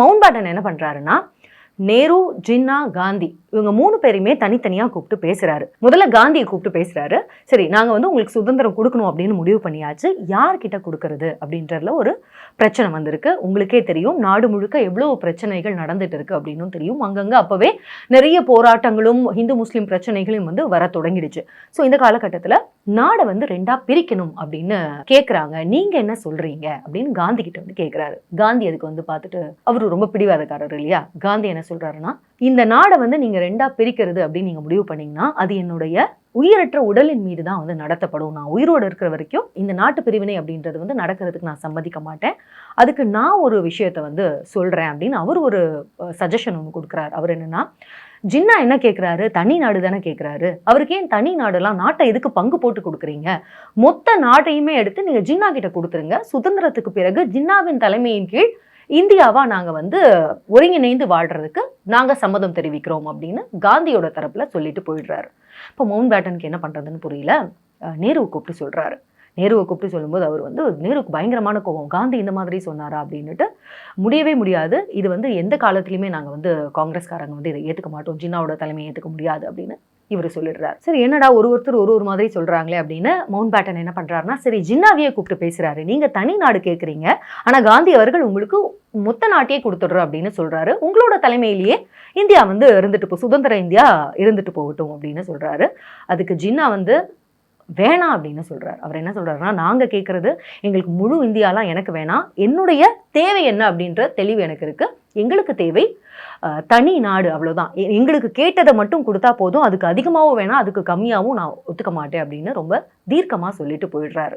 Mount pattern என்ன பண்றாருன்னா நேரு ஜின்னா காந்தி இவங்க மூணு பேரையுமே தனித்தனியா கூப்பிட்டு பேசுறாரு. முதல்ல காந்தியை கூப்பிட்டு பேசுறாரு. சரி நாங்க வந்து உங்களுக்கு சுதந்திரம் கொடுக்கணும் அப்படின்னு முடிவு பண்ணியாச்சு. யார்கிட்ட கொடுக்கறது அப்படின்றதுல ஒரு பிரச்சனை வந்திருக்கு. உங்களுக்கே தெரியும் நாடு முழுக்க எவ்வளோ பிரச்சனைகள் நடந்துட்டு இருக்கு அப்படின்னும் தெரியும். அங்கங்கே அப்போவே நிறைய போராட்டங்களும் இந்து முஸ்லீம் பிரச்சனைகளையும் வந்து வர தொடங்கிடுச்சு. ஸோ இந்த காலகட்டத்தில் நாடை வந்து ரெண்டாக பிரிக்கணும் அப்படின்னு கேட்குறாங்க நீங்கள் என்ன சொல்கிறீங்க அப்படின்னு காந்தி கிட்ட வந்து கேட்குறாரு காந்தி அதுக்கு வந்து பார்த்துட்டு அவரு ரொம்ப பிடிவாதக்காரர் இல்லையா? காந்தி என்ன சொல்கிறாருன்னா இந்த நாடை வந்து நீங்கள் ரெண்டாக பிரிக்கிறது அப்படின்னு நீங்கள் முடிவு பண்ணீங்கன்னா அது என்னுடைய உயிரற்ற உடலின் மீது தான் வந்து நடத்தப்படும். நான் உயிரோடு இருக்கிற வரைக்கும் இந்த நாட்டு பிரிவினை அப்படின்றது வந்து நடக்கிறதுக்கு நான் சம்மதிக்க மாட்டேன். அதுக்கு நான் ஒரு விஷயத்த வந்து சொல்றேன் அப்படின்னு அவர் ஒரு சஜஷன் ஒன்று கொடுக்குறாரு. அவர் என்னன்னா ஜின்னா என்ன கேட்குறாரு தனி நாடு தானே கேட்குறாரு அவருக்கு ஏன் தனி நாடுலாம் நாட்டை எதுக்கு பங்கு போட்டு கொடுக்குறீங்க? மொத்த நாட்டையுமே எடுத்து நீங்கள் ஜின்னா கிட்ட கொடுத்துருங்க. சுதந்திரத்துக்கு பிறகு ஜின்னாவின் தலைமையின் கீழ் இந்தியாவாக நாங்கள் வந்து ஒருங்கிணைந்து வாழ்றதுக்கு நாங்கள் சம்மதம் தெரிவிக்கிறோம் அப்படின்னு காந்தியோட தரப்பில் சொல்லிட்டு போயிடுறாரு. இப்போ மவுண்ட் பேட்டனுக்கு என்ன பண்ணுறதுன்னு புரியல. நேருவை கூப்பிட்டு சொல்கிறாரு நேருவை கூப்பிட்டு சொல்லும்போது அவர் வந்து நேருவுக்கு பயங்கரமான கோவம் காந்தி இந்த மாதிரி சொன்னாரா? அப்படின்னுட்டு முடியவே முடியாது. இது வந்து எந்த காலத்துலையுமே நாங்கள் வந்து காங்கிரஸ்காரங்க வந்து இதை ஏற்றுக்க மாட்டோம். ஜின்னாவோட தலைமையை ஏற்றுக்க முடியாது. அப்படின்னு இவர் சொல்லிடுறாரு. சரி என்னடா ஒரு ஒருத்தர் ஒரு ஒரு மாதிரி சொல்றாங்களே அப்படின்னு மவுண்ட் பேட்டன் என்ன பண்றாருன்னா சரி ஜின்னாவையே கூப்பிட்டு பேசுறாரு. நீங்க தனி நாடு கேட்குறீங்க ஆனா காந்தி அவர்கள் உங்களுக்கு மொத்த நாட்டையே கொடுத்துடுறோம் அப்படின்னு சொல்றாரு. உங்களோட தலைமையிலேயே இந்தியா வந்து இருந்துட்டு போ சுதந்திர இந்தியா இருந்துட்டு போகட்டும் அப்படின்னு சொல்றாரு. அதுக்கு ஜின்னா வந்து வேணாம் அப்படின்னு சொல்கிறார் அவர் என்ன சொல்கிறாருன்னா நாங்கள் கேட்குறது எங்களுக்கு முழு இந்தியாலாம் எனக்கு வேணாம். என்னுடைய தேவை என்ன அப்படின்ற தெளிவு எனக்கு இருக்குது எங்களுக்கு தேவை தனி நாடு அவ்வளோதான் எ- எங்களுக்கு கேட்டதை மட்டும் கொடுத்தா போதும். அதுக்கு அதிகமாகவும் வேணாம் அதுக்கு கம்மியாகவும் நான் ஒத்துக்க மாட்டேன் அப்படின்னு ரொம்ப தீர்க்கமாக சொல்லிட்டு போயிடுறாரு.